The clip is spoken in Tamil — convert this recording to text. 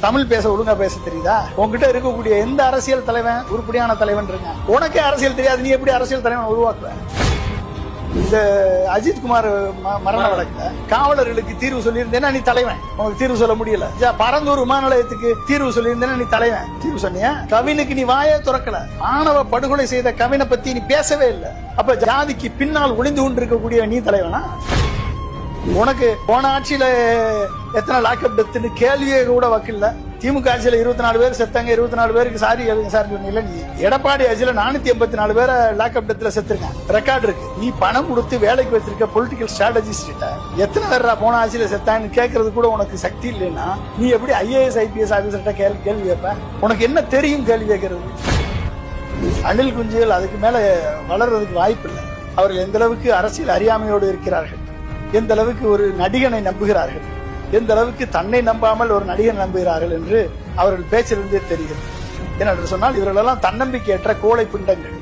தமிழ் பேச ஒழுங்கா பேச தெரியுதா? உங்ககிட்ட இருக்கக்கூடிய எந்த அரசியல் தலைவன் உருப்படியான தலைவன் இருங்க உனக்கே அரசியல் தெரியாது நீ எப்படி அரசியல் தலைவன் உருவாக்குவ? இந்த அஜித் குமார் ம- மரண வழக்குல காவலர்களுக்கு தீர்வு சொல்லியிருந்தேன்னா நீ தலைவன். உனக்கு தீர்வு சொல்ல முடியல. ஜா, பரந்தூர் விமான நிலையத்துக்கு தீர்வு சொல்லியிருந்தேன்னா நீ தலைவன். தீர்வு சொன்னியா? கவினுக்கு நீ வாயே துறக்கல. மாணவ படுகொலை செய்த கவினை பத்தி நீ பேசவே இல்லை. அப்ப ஜாதிக்கு பின்னால் ஒளிந்து கொண்டிருக்கக்கூடிய நீ தலைவனா? உனக்கு போன ஆட்சியில எத்தனை லாக்அப் டெத்துன்னு கேள்வியே கூட வக்கில்ல திமுக ஆட்சியில இருபத்தி நாலு பேர் செத்தாங்க இருபத்தி நாலு பேருக்கு சாரி எழுதுங்க சார் சொன்னீங்க. நீ எடப்பாடி ஆட்சியில நானூத்தி எண்பத்தி நாலு பேரை லாக்அப் டெத்துல செத்துருக்கேன். ரெக்கார்டு இருக்கு. நீ பணம் கொடுத்து வேலைக்கு வச்சிருக்க பொலிட்டிக்கல் ஸ்ட்ராட்டஜிஸ்ட் எத்தனை பேரா போன ஆட்சியில செத்தான்னு கேட்கறது கூட உனக்கு சக்தி இல்லைன்னா நீ எப்படி ஐஏஎஸ் ஐபிஎஸ் ஆபீசர்கிட்ட கேள்வி கேள்வி கேட்ப? உனக்கு என்ன தெரியும் கேள்வி கேட்கறது? அணில் குஞ்சுகள் அதுக்கு மேல வளர்றதுக்கு வாய்ப்பு இல்லை அவர்கள் எந்த அளவுக்கு அரசியல் அறியாமையோடு இருக்கிறார்கள்? எந்த அளவுக்கு ஒரு நடிகனை நம்புகிறார்கள்? எந்த அளவுக்கு தன்னை நம்பாமல் ஒரு நடிகன் நம்புகிறார்கள் என்று அவர்கள் பேச்சிலிருந்தே தெரிகிறது. ஏனென்று சொன்னால் இவர்களெல்லாம் தன்னம்பிக்கையற்ற கோழை பிண்டங்கள்.